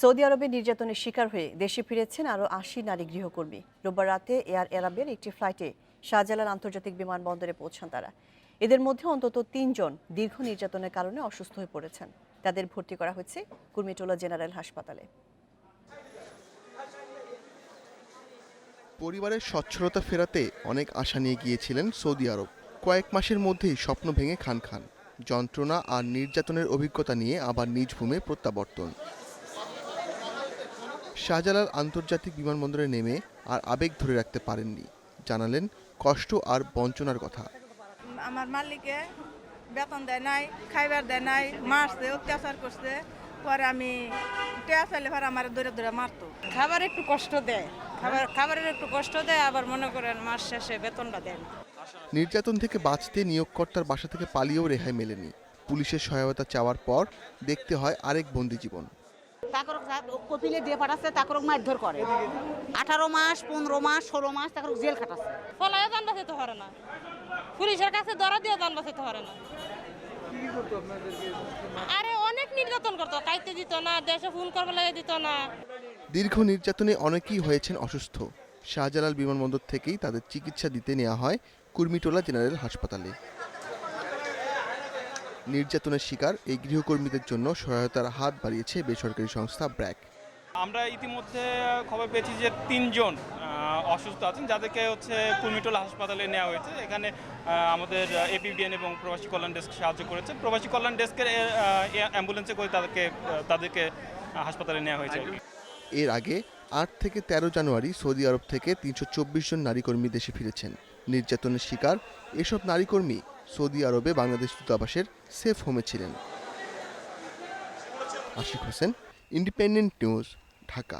Saudi আরবে নির্যাতনের শিকার হয়ে দেশে ফিরেছেন আরও আশি নারী গৃহকর্মী। রোববার রাতে এয়ার এরাবের একটি ফ্লাইটে শাহজালাল আন্তর্জাতিক বিমানবন্দরে পৌঁছান তারা। এদের মধ্যে অন্তত তিনজন দীর্ঘ নির্যাতনের কারণে অসুস্থ হয়ে পড়েছেন। তাদের ভর্তি করা হয়েছে কুর্মিটোলা জেনারেল হাসপাতালে। পরিবারের সচ্ছলতা ফেরাতে অনেক আশা নিয়ে গিয়েছিলেন সৌদি আরব। কয়েক মাসের মধ্যেই স্বপ্ন ভেঙে খান খান। যন্ত্রণা আর নির্যাতনের অভিজ্ঞতা নিয়ে আবার নিজ ভূমে প্রত্যাবর্তন। শাহজালাল আন্তর্জাতিক বিমানবন্দরে নেমে আর আবেগ ধরে রাখতে পারেননি। জানালেন কষ্ট আর বঞ্চনার কথা। আমার মালিকে বেতন দেয় নাই খাইবার দেয় নাই মারছে অত্যাচার করছে। পরে আমি টেয়া চাইলে পরে আমার দৌড়ে দৌড়ে মারতো। খাবার একটু কষ্ট দেয়। খাবার খাবারের একটু কষ্ট দেয় আবার মনে করেন মাস শেষে বেতনটা দেন নির্যাতন থেকে বাঁচতে নিয়োগকর্তার বাসা থেকে পালিয়েও রেহাই মেলেনি। পুলিশের সহায়তা চাওয়ার পর দেখতে হয় আরেক বন্দি জীবন। কপিলে দিয়ে পাঠাচ্ছে তারপর মারধর করে। আঠারো মাস পনেরো মাস ষোলো মাস তারপর জেল খাটাচ্ছে। ফলায় জান বাঁচাতে পারে না। পুলিশের কাছে ধরা দিয়ে জান বাঁচাতে পারে না। আরে অনেক নির্যাতন করতো খাইতে দিত না দেশে ফোন করবে লাগে দিত না। দীর্ঘ নির্যাতনে অনেকেই হয়েছেন অসুস্থ। শাহজালাল বিমানবন্দর থেকেই তাদের চিকিৎসা দিতে নেওয়া হয় কুর্মিটোলা জেনারেল হাসপাতালে। নির্যাতনের শিকার এই গৃহকর্মীদের জন্য সহায়তার হাত বাড়িয়েছে বেসরকারি সংস্থা ব্র্যাক। আমরা ইতিমধ্যে খবর পেয়েছি যে তিনজন অসুস্থ আছেন যাদেরকে হচ্ছে কুর্মিটোলা হাসপাতালে নেওয়া হয়েছে। এখানে আমাদের এপিবিএন এবং প্রবাসী কল্যাণ ডেস্ক সাহায্য করেছে। প্রবাসী কল্যাণ ডেস্কের অ্যাম্বুলেন্সে করে তাদেরকে তাদেরকে হাসপাতালে নেওয়া হয়েছে। এর আগে আট থেকে তেরো জানুয়ারি সৌদি আরব থেকে তিনশো চব্বিশ জন নারী কর্মী দেশে ফিরেছেন। নির্যাতনের শিকার এসব নারী কর্মী সৌদি আরবে বাংলাদেশ দূতাবাসের সেফ হোমে ছিলেন। Ashik Hossain independent news Dhaka.